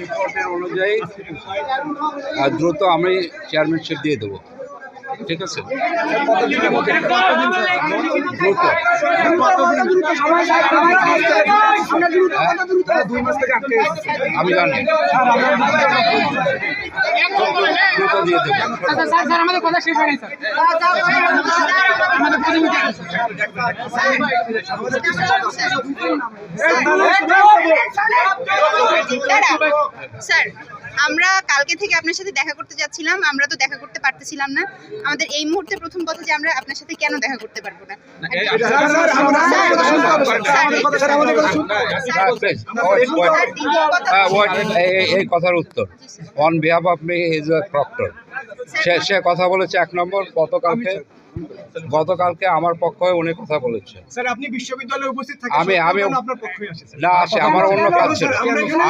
রিপোর্টের অনুযায়ী দ্রুত আমি চেয়ারম্যানশিপ দিয়ে দেবো। ঠিক আছে আমি জানি আমাদের কথা শেষ হয়নি স্যার। স্যার আমরা কালকে থেকে আপনার সাথে দেখা করতে যাচ্ছিলাম আমরা তো দেখা করতে পারতেছিলাম না। আমাদের এই মুহূর্তে প্রথম কথা যে আমরা আপনার সাথে কেন দেখা করতে পারব না? হ্যাঁ, এই- কথার উত্তর। On behalf of me is a proctor সে সে কথা বলেছে এক নম্বর কত গতকালকে গতকালকে আমার পক্ষ হয়ে উনি কথা বলেছে স্যার আপনি বিশ্ববিদ্যালয়ে উপস্থিত থাকেন আমি- আমি- আপনার পক্ষে আসে না আসে আমার অন্য কাজ ছিল।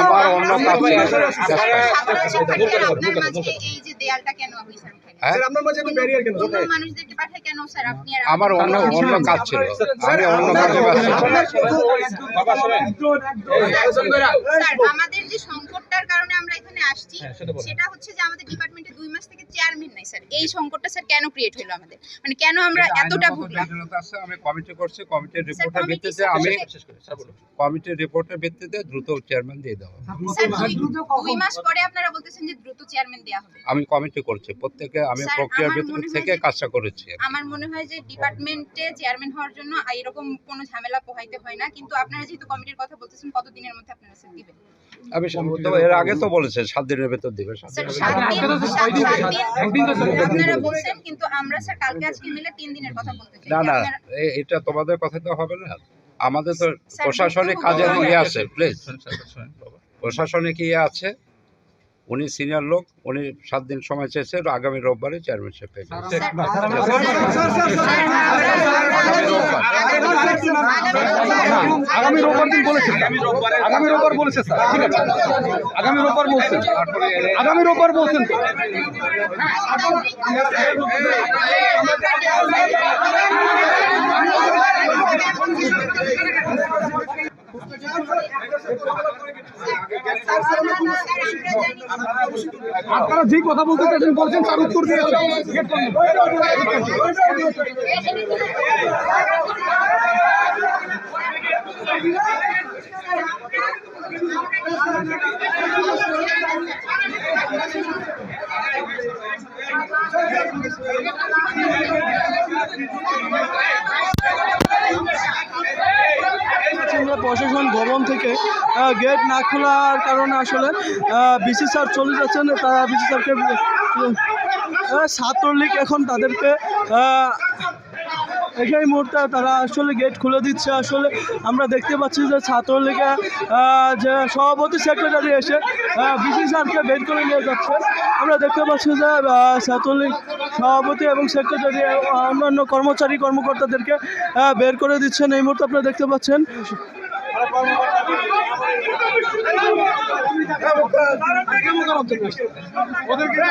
আমার অন্য কাজ ছিল। সাধারণ আপনার মাঝে এই যে দেয়ালটা কেন আপনি স্যার? হ্যাঁ? মাঝে এত ব্যারিয়ার কেন? অন্য মানুষদেরকে পাঠায় কেন স্যার আপনি আমার অন্য অন্য কাজ ছিল। আমি অন্য কাজে ব্যস্ত ছিলাম। স্যার আমাদের যে সংকটটার কারণে আমরা এখানে আসছি সেটা হচ্ছে যে আমাদের ডিপার্টমেন্টে দুই মাস থেকে চেয়ারম্যান নাই স্যার এই সংকটটা স্যার কেন ক্রিয়েট হলো আমাদের? মানে কেন আমরা এতটা ভুগলাম? আমি কমিটি করছি কমিটির রিপোর্টের ভিত্তিতে আমি কমিটির রিপোর্টের ভিত্তিতে দ্রুত চেয়ারম্যান দিয়ে দেওয়া দুই- দুই মাস পরে আপনারা বলতেছেন যে দ্রুত চেয়ারম্যান দেওয়া হবে। আমি কমিটি করছি প্রত্যেকে আমি প্রক্রিয়ার ভিতর মনে হয় থেকে যে- কাজটা করেছি আমার মনে হয় যে ডিপার্টমেন্টে চেয়ারম্যান হওয়ার জন্য এরকম কোনো ঝামেলা পোহাইতে হয় না কিন্তু আপনারা যেহেতু কমিটির কথা বলতেছেন কত দিনের মধ্যে আপনারা স্যার দিবেন? আমি সম্ভবত এর আগে তো বলেছে সাত দিনের ভেতর দিবে সাত দিন আপনারা বলছেন কিন্তু আমরা স্যার কালকে আজকে মিলে তিন দিনের কথা বলতে চাই। না না এটা তোমাদের কথা তো হবে না। আমাদের তো প্রশাসনিক কাজে কাজের ইয়ে আছে প্লিজ প্রশাসনিক ইয়ে আছে। উনি সিনিয়র লোক উনি সাত দিন সময় চেয়েছে আগামী রোববারে চেয়ারম্যানশিপ পেয়ে। আগামী রোববার দিন বলেছেন আগামী রোববার বলেছে স্যার ঠিক আছে আগামী রোববার বলছেন আগামী রোববার বলছেন তো আপনারা যে কথা বলতে চাইছেন বলছেন তার উত্তর দিয়েছেন আমরা প্রশাসন ভবন থেকে গেট না খোলার কারণে আসলে বিসি স্যার চলে যাচ্ছেন তারা বিসি স্যারকে ছাত্রলীগ এখন তাদেরকে এই মুহূর্তে তারা আসলে গেট খুলে দিচ্ছে। আসলে আমরা দেখতে পাচ্ছি যে ছাত্রলীগের আহ, যে সভাপতি সেক্রেটারি এসে বিসি স্যারকে বের করে নিয়ে যাচ্ছে। আমরা দেখতে পাচ্ছি যে ছাত্রলীগ সভাপতি এবং সেক্রেটারি অন্যান্য কর্মচারী কর্মকর্তাদেরকে বের করে দিচ্ছেন। এই মুহূর্তে আপনারা দেখতে পাচ্ছেন ওদেরকে